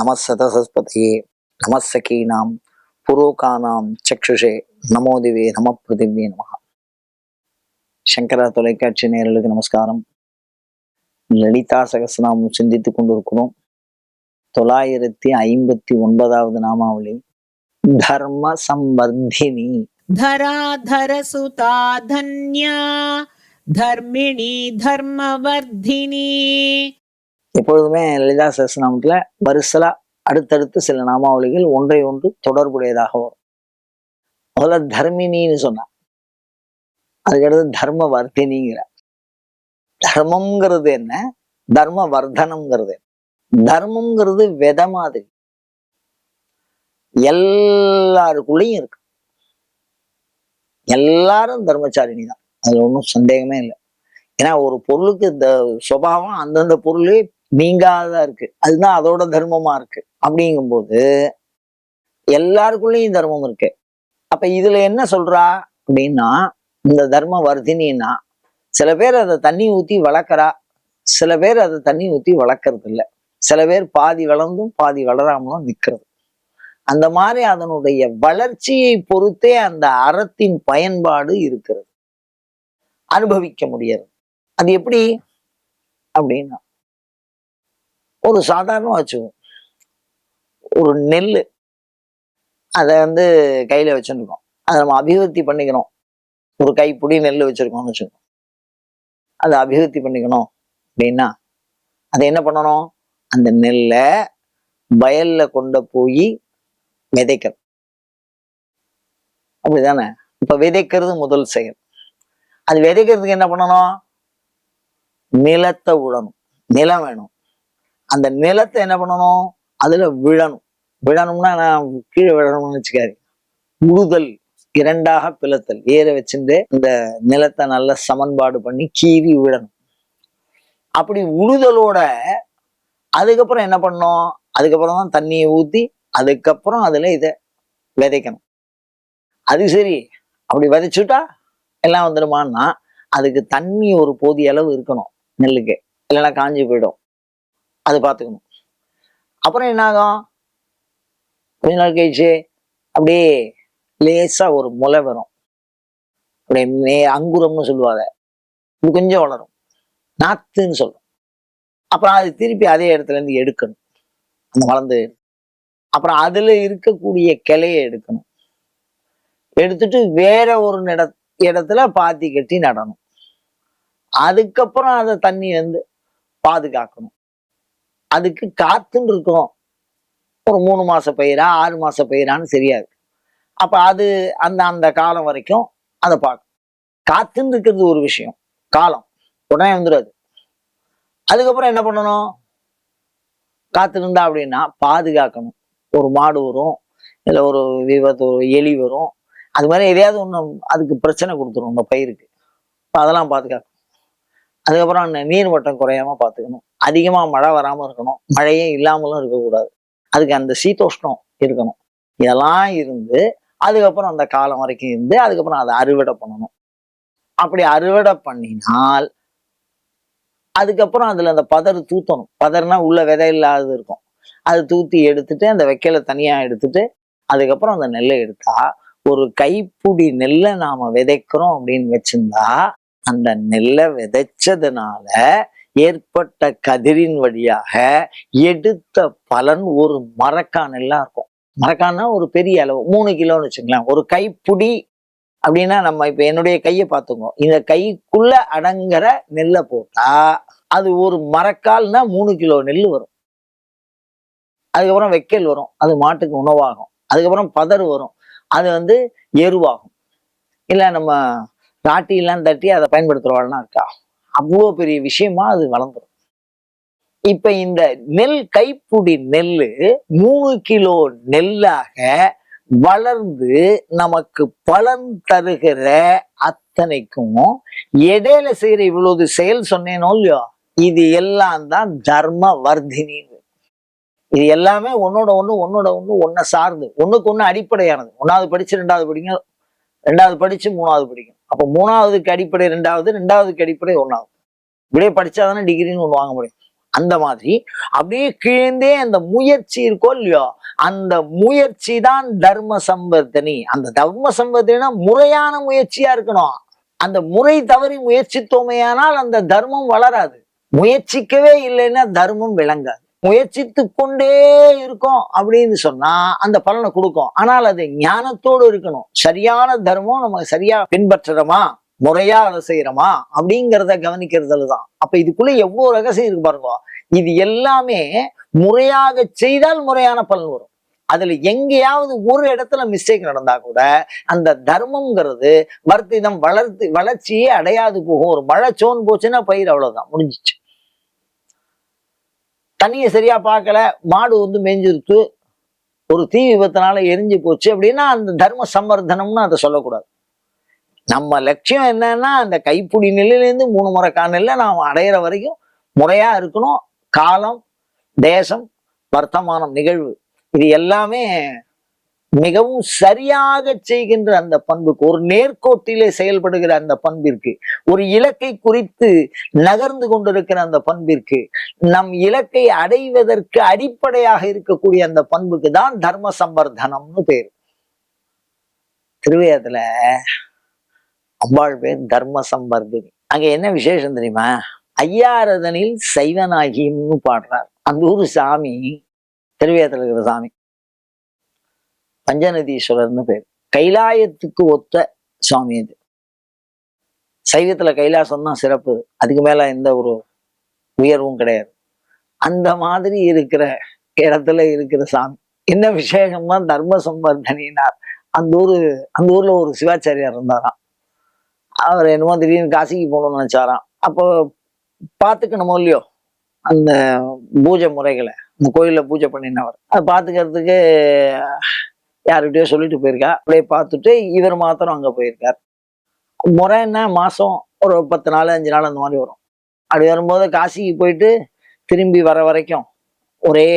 நமசதசஸ்பதியே நமசகீனாம் புரோகானாம் சக்ஷுஷே நமோதிவே நம பிருதிவே நமகா சங்கரா தொலைக்காட்சி நேரலுக்கு நமஸ்காரம். லலிதா சகசநாமம் சிந்தித்து கொண்டிருக்கிறோம். தொள்ளாயிரத்தி ஐம்பத்தி ஒன்பதாவது நாமாவளி. தர்ம சம்பர்தினி தராதர சுதா தன்யா. தர்மிணி தர்மவர்தினி எப்பொழுதுமே லலிதா சகசநாமத்துல வரிசலா அடுத்தடுத்து சில நாமாவளிகள் ஒன்றை ஒன்று தொடர்புடையதாக வரும். முதல்ல தர்மினின்னு சொன்னான் அதுக்கடுத்து தர்ம வர்த்தினிங்கிற தர்மம்ங்கிறது என்ன? தர்ம வர்தனம்ங்கிறது என்ன? தர்மம்ங்கிறது வித மாதிரி. எல்லாருக்குள்ளேயும் இருக்கு. எல்லாரும் தர்மச்சாரிணி தான் அதுல ஒன்றும் சந்தேகமே இல்லை. ஏன்னா ஒரு பொருளுக்கு இந்த சுபாவம் அந்தந்த பொருளே நீங்காததா இருக்கு. அதுதான் அதோட தர்மமா இருக்கு. அப்படிங்கும்போது எல்லாருக்குள்ளேயும் தர்மம் இருக்கு. அப்ப இதுல என்ன சொல்றா அப்படின்னா இந்த தர்ம வர்த்தினா சில பேர் அதை தண்ணி ஊத்தி வளர்க்குறா. சில பேர் அதை தண்ணி ஊத்தி வளர்க்கறது இல்ல சில பேர் பாதி வளர்ந்தும் பாதி வளராமலும் நிக்கிறது. அந்த மாதிரி அதனுடைய வளர்ச்சியை பொறுத்தே அந்த அறத்தின் பயன்பாடு இருக்கிறது. அனுபவிக்க முடியாது. அது எப்படி? அப்படின்னா ஒரு சாதாரணமாக வச்சுக்கோம் ஒரு நெல் அதை வந்து கையில் வச்சுருக்கோம். அதை நம்ம அபிவிருத்தி பண்ணிக்கணும். ஒரு கைப்பிடி நெல் வச்சிருக்கோம்னு வச்சுக்கோம் அதை அபிவிருத்தி பண்ணிக்கணும். அப்படின்னா அதை என்ன பண்ணணும்? அந்த நெல்லை வயல்ல கொண்டு போய் விதைக்கணும். அப்படிதானே? இப்போ விதைக்கிறது முதல் செயல். அது விதைக்கிறதுக்கு என்ன பண்ணணும்? நிலத்தை விடணும் நிலம் வேணும். அந்த நிலத்தை என்ன பண்ணணும்? அதுல விழணும். விழணும்னா நான் கீழே விழணும்னு வச்சுக்காரு உழுதல் இரண்டாக பிளத்தல். ஏற வச்சுட்டு இந்த நிலத்தை நல்ல சமன்பாடு பண்ணி கீறி விழணும் அப்படி உழுதலோட அதுக்கப்புறம் என்ன பண்ணோம் அதுக்கப்புறம் தான் தண்ணியை ஊற்றி அதுக்கப்புறம் அதுல இதை விதைக்கணும். அது சரி. அப்படி விதைச்சுட்டா எல்லாம் வந்துடுமான்னா அதுக்கு தண்ணி ஒரு போதிய அளவு இருக்கணும் நெல்லுக்கு. இல்லைன்னா காஞ்சி போயிடும். அது பார்த்துக்கணும் அப்புறம் என்ன ஆகும் கொஞ்ச நாள் கழிச்சு அப்படியே லேசாக ஒரு முளை வரும். அப்படியே மே அங்குரம்னு சொல்லுவாங்க. இது கொஞ்சம் வளரும். நாத்துன்னு சொல்லும் அப்புறம் அது திருப்பி அதே இடத்துல இருந்து எடுக்கணும். அந்த வளர்ந்து அப்புறம் அதில் இருக்கக்கூடிய கிளையை எடுக்கணும். எடுத்துட்டு வேற ஒரு நிட இடத்துல பாத்தி கட்டி நடணும். அதுக்கப்புறம் அதை தண்ணி வந்து பாதுகாக்கணும். அதுக்கு காத்துன்னு இருக்கும். ஒரு மூணு மாச பயிரா ஆறு மாச பயிரான்னு தெரியாது அப்ப அது அந்த அந்த காலம் வரைக்கும் அதை பார்க்கும் காத்துன்னு இருக்கிறது ஒரு விஷயம். காலம். உடனே வந்துடாது அதுக்கப்புறம் என்ன பண்ணணும்? காத்து இருந்தா அப்படின்னா பாதுகாக்கணும். ஒரு மாடு வரும் இல்லை ஒரு விபத்து ஒரு எலி வரும். அது மாதிரி எதையாவது ஒன்று அதுக்கு பிரச்சனை கொடுத்துரும் நம்ம பயிருக்கு. அதெல்லாம் பாதுகாக்கணும். அதுக்கப்புறம் அந்த நீர் மட்டம் குறையாம பார்த்துக்கணும் அதிகமா மழை வராமல் இருக்கணும். மழையே இல்லாமலும் இருக்கக்கூடாது. அதுக்கு அந்த சீதோஷ்ணம் இருக்கணும். இதெல்லாம் இருந்து அதுக்கப்புறம் அந்த காலம் வரைக்கும் இருந்து அதுக்கப்புறம் அதை அறுவடை பண்ணணும். அப்படி அறுவடை பண்ணினால் அதுக்கப்புறம் அதுல அந்த பதறு தூத்தணும். பதறுனா உள்ள விதை இல்லாதது இருக்கும். அது தூத்தி எடுத்துட்டு அந்த வைக்கல தனியா எடுத்துட்டு அதுக்கப்புறம் அந்த நெல்லை எடுத்தா ஒரு கைப்புடி நெல்லை நாம விதைக்கிறோம் அப்படின்னு வச்சிருந்தா அந்த நெல்லை விதைச்சதுனால ஏற்பட்ட கதிரின் வழியாக எடுத்த பலன் ஒரு மரக்கா இருக்கும். மரக்கானா ஒரு பெரிய அளவு மூணு கிலோன்னு வச்சுக்கலாம் ஒரு கைப்புடி அப்படின்னா நம்ம இப்போ என்னுடைய கையை பார்த்துக்கோ இந்த கைக்குள்ள அடங்குற நெல்லை போட்டா அது ஒரு மரக்கால்னா மூணு கிலோ நெல் வரும். அதுக்கப்புறம் வெக்கல் வரும். அது மாட்டுக்கு உணவாகும். அதுக்கப்புறம் பதறு வரும். அது வந்து எருவாகும். இல்லை நம்ம ராட்டிலாம் தட்டி அதை பயன்படுத்துகிறவாள்லாம் இருக்கா? அவ்வளோ பெரிய விஷயமா அது வளர்ந்துடும் இப்ப இந்த நெல் கைப்புடி நெல்லு மூணு கிலோ நெல்லாக வளர்ந்து நமக்கு பலன் தருகிற அத்தனைக்கும் இடையில செய்யற இவ்வளவு செயல் சொன்னேனோ இல்லையோ இது எல்லாம் தான் தர்ம வர்தினி இது எல்லாமே ஒன்னோட ஒண்ணு ஒன்னோட ஒண்ணு ஒன்ன சார்ந்து. ஒண்ணுக்கு ஒண்ணு அடிப்படையானது. ஒன்னாவது படிச்சு ரெண்டாவது படிங்க ரெண்டாவது படிச்சு மூணாவது படிக்கும் அப்ப மூணாவதுக்கு அடிப்படை ரெண்டாவது ரெண்டாவதுக்கு அடிப்படை ஒன்றாவது இப்படியே படிச்சாதானே டிகிரின்னு ஒன்று வாங்க முடியும். அந்த மாதிரி அப்படியே கிழந்தே அந்த முயற்சி இருக்கோ இல்லையோ அந்த முயற்சி தான் தர்ம சம்பர்த்தனி அந்த தர்ம சம்பர்த்தனா முறையான முயற்சியா இருக்கணும். அந்த முறை தவறி முயற்சித்தோமையானால் அந்த தர்மம் வளராது. முயற்சிக்கவே இல்லைன்னா தர்மம் விளங்காது. முயற்சித்து கொண்டே இருக்கும் அப்படின்னு சொன்னா அந்த பலனை கொடுக்கும். ஆனால் அது ஞானத்தோடு இருக்கணும். சரியான தர்மம் நம்ம சரியா பின்பற்றுறோமா முறையா அதை செய்யறோமா அப்படிங்கிறத கவனிக்கிறதுல தான். அப்ப இதுக்குள்ள எவ்வளவு ரகசியம் இருக்கு பாருங்க. இது எல்லாமே முறையாக செய்தால் முறையான பலன் வரும். அதுல எங்கேயாவது ஒரு இடத்துல மிஸ்டேக் நடந்தா கூட அந்த தர்மம்ங்கிறது வர்த்திதம் வளர்த்து வளர்ச்சியே அடையாது போகும். ஒரு மழை சோன் போச்சுன்னா பயிர் அவ்வளவுதான். முடிஞ்சிச்சு. தண்ணியை சரியா பார்க்கல மாடு வந்து மேஞ்சிருத்து ஒரு தீ விபத்தினால எரிஞ்சு போச்சு அப்படின்னா அந்த தர்ம சம்மர்தனம்னு அதை சொல்லக்கூடாது. நம்ம லட்சியம் என்னன்னா அந்த கைப்பிடி நிலையிலேருந்து மூணு முறை காணல நாம் அடையிற வரைக்கும் முறையா இருக்கணும். காலம் தேசம் வர்த்தமானம் நிகழ்வு. இது எல்லாமே மிகவும் சரியாக செய்கின்ற அந்த பண்புக்கு ஒரு நேர்கோட்டிலே செயல்படுகிற அந்த பண்பிற்கு ஒரு இலக்கை குறித்து நகர்ந்து கொண்டிருக்கிற அந்த பண்பிற்கு நம் இலக்கை அடைவதற்கு அடிப்படையாக இருக்கக்கூடிய அந்த பண்புக்கு தான் தர்ம சம்பர்தனம்னு பேர். திருவேதத்துல அம்பாள் பேர் தர்ம சம்பர்தினி அங்க என்ன விசேஷம் தெரியுமா? ஐயாரதனில் சைவனாகின்னு பாடுறார். அந்த ஊர் சாமி திருவேதத்துல இருக்கிற சாமி. பஞ்சநதீஸ்வரர்னு பேர். கைலாயத்துக்கு ஒத்த சுவாமி இது. சைவத்துல கைலாசம் தான் சிறப்பு. அதுக்கு மேல எந்த ஒரு உயர்வும் கிடையாது. அந்த மாதிரி இருக்கிற இடத்துல இருக்கிற சாமி. என்ன விசேஷம்னா தர்ம சம்பர்தனினார் அந்த ஊரு அந்த ஊர்ல ஒரு சிவாச்சாரியார் இருந்தாராம். அவர் என்னமோ திடீர்னு காசிக்கு போகணும்னு நினைச்சாராம். அப்போ பார்த்துக்கணுமோ இல்லையோ? அந்த பூஜை முறைகளை அந்த கோயில்ல பூஜை பண்ணினவர். அதை பார்த்துக்கிறதுக்கு யார்கிட்டயோ சொல்லிட்டு போயிருக்கா. அப்படியே பார்த்துட்டு இவர் மாத்திரம் அங்கே போயிருக்கார். முறை என்ன? மாதம் ஒரு பத்து நாள் அஞ்சு நாள் அந்த மாதிரி வரும். அப்படி வரும்போது காசிக்கு போயிட்டு திரும்பி வர வரைக்கும் ஒரே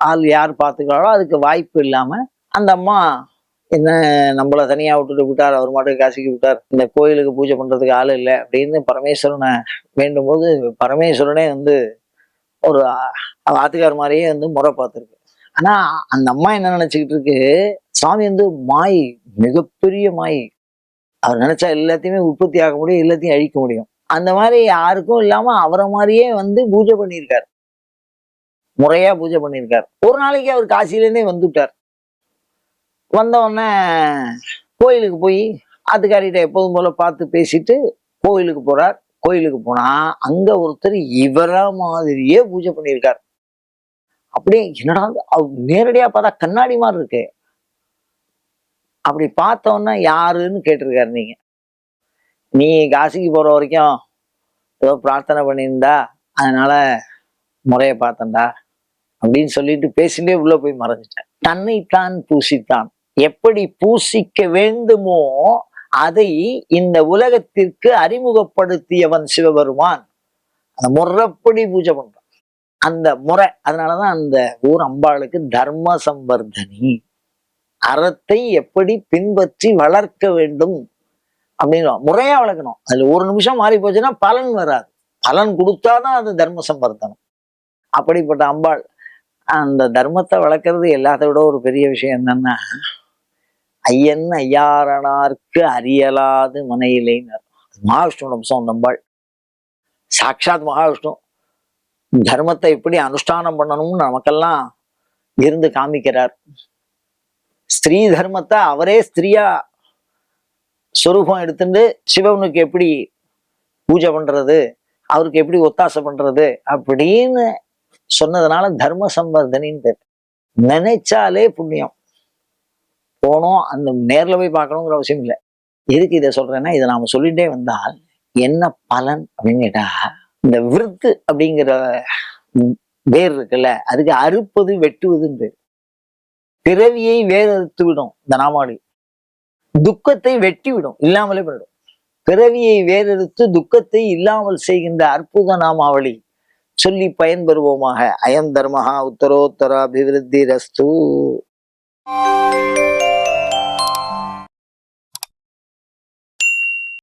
ஆள் யார் பார்த்துக்கிறாரோ அதுக்கு வாய்ப்பு இல்லாமல் அந்த அம்மா என்ன நம்மளை தனியாக விட்டுட்டு விட்டார் அவர் மாட்டுக்கு காசிக்கு விட்டார் இந்த கோயிலுக்கு பூஜை பண்ணுறதுக்கு ஆள் இல்லை அப்படின்னு பரமேஸ்வரனை வேண்டும் போது பரமேஸ்வரனே வந்து ஒரு ஆத்துக்கார் மாதிரியே வந்து முறை பார்த்துருக்கு. ஆனா அந்த அம்மா என்ன நினைச்சுக்கிட்டு இருக்கு? சாமி வந்து மாய் மிகப்பெரிய மாய். அவர் நினைச்சா எல்லாத்தையுமே உற்பத்தி ஆக முடியும் எல்லாத்தையும் அழிக்க முடியும். அந்த மாதிரி யாருக்கும் இல்லாம அவரை மாதிரியே வந்து பூஜை பண்ணியிருக்காரு. முறையா பூஜை பண்ணியிருக்காரு. ஒரு நாளைக்கு அவர் காசிலேருந்தே வந்துட்டார். வந்த உடனே கோயிலுக்கு போய் அதுக்காரிகிட்ட எப்போதும் போல பார்த்து பேசிட்டு கோயிலுக்கு போறார். கோயிலுக்கு போனா அங்க ஒருத்தர் இவர மாதிரியே பூஜை பண்ணியிருக்கார். அப்படியே என்னடா இது? நேரடியா பார்த்தா கண்ணாடி மாதிரி இருக்கு. அப்படி பார்த்தோன்னா யாருன்னு கேட்டிருக்காரு நீங்க. நீ காசிக்கு போற வரைக்கும் ஏதோ பிரார்த்தனை பண்ணியிருந்தா அதனால முறைய பார்த்தேன்டா அப்படின்னு சொல்லிட்டு பேசிட்டே உள்ள போய் மறைஞ்சிட்டேன். தன்னைத்தான் பூசித்தான். எப்படி பூசிக்க வேண்டுமோ அதை இந்த உலகத்திற்கு அறிமுகப்படுத்தியவன் சிவபெருமான். அந்த முறைப்படி பூஜை பண்றான் அந்த முறை. அதனாலதான் அந்த ஊர் அம்பாளுக்கு தர்ம சம்பர்தனி அறத்தை எப்படி பின்பற்றி வளர்க்க வேண்டும் அப்படின்னு முறையா வளர்க்கணும். அதுல ஒரு நிமிஷம் மாறி போச்சுன்னா பலன் வராது. பலன் கொடுத்தாதான் அது தர்ம சம்பர்த்தனம் அப்படிப்பட்ட அம்பாள் அந்த தர்மத்தை வளர்க்கறது எல்லாத்த விட ஒரு பெரிய விஷயம் என்னன்னா ஐயன் ஐயாரனார்க்கு அறியலாது மனையிலேன்னு மகாவிஷ்ணு அம்சம் அந்த அம்பாள். சாட்சாத் மகாவிஷ்ணு. தர்மத்தை எப்படி அனுஷ்டானம் பண்ணணும்னு நமக்கெல்லாம் இருந்து காமிக்கிறார். ஸ்திரீ தர்மத்தை அவரே ஸ்திரீயா சொரூபம் எடுத்துட்டு சிவனுக்கு எப்படி பூஜை பண்றது அவருக்கு எப்படி ஒத்தாசை பண்றது அப்படின்னு சொன்னதுனால தர்ம சம்பர்தனின்னு பேர். நினைச்சாலே புண்ணியம். போனோம் அந்த நேர்ல போய் பார்க்கணுங்கிற அவசியம் இல்லை. எதுக்கு இதை சொல்றேன்னா இதை நாம சொல்லிட்டே வந்தால் என்ன பலன் அப்படின்னு கேட்டா இந்த விருத்து அப்படிங்கிற வேர் இருக்குல்ல அதுக்கு அறுப்பது வெட்டுவதுன்னு பேர். பிறவியை வேறறுத்து விடும் இந்த நாமாவளி. துக்கத்தை வெட்டி விடும் இல்லாமலே போயிடும். பிறவியை வேறறுத்து துக்கத்தை இல்லாமல் செய்கின்ற அற்புத நாமாவளி. சொல்லி பயன்பெறுவோமாக. அயம் தர்மஹா உத்தரோத்தர அபிவிருத்தி ரஸ்து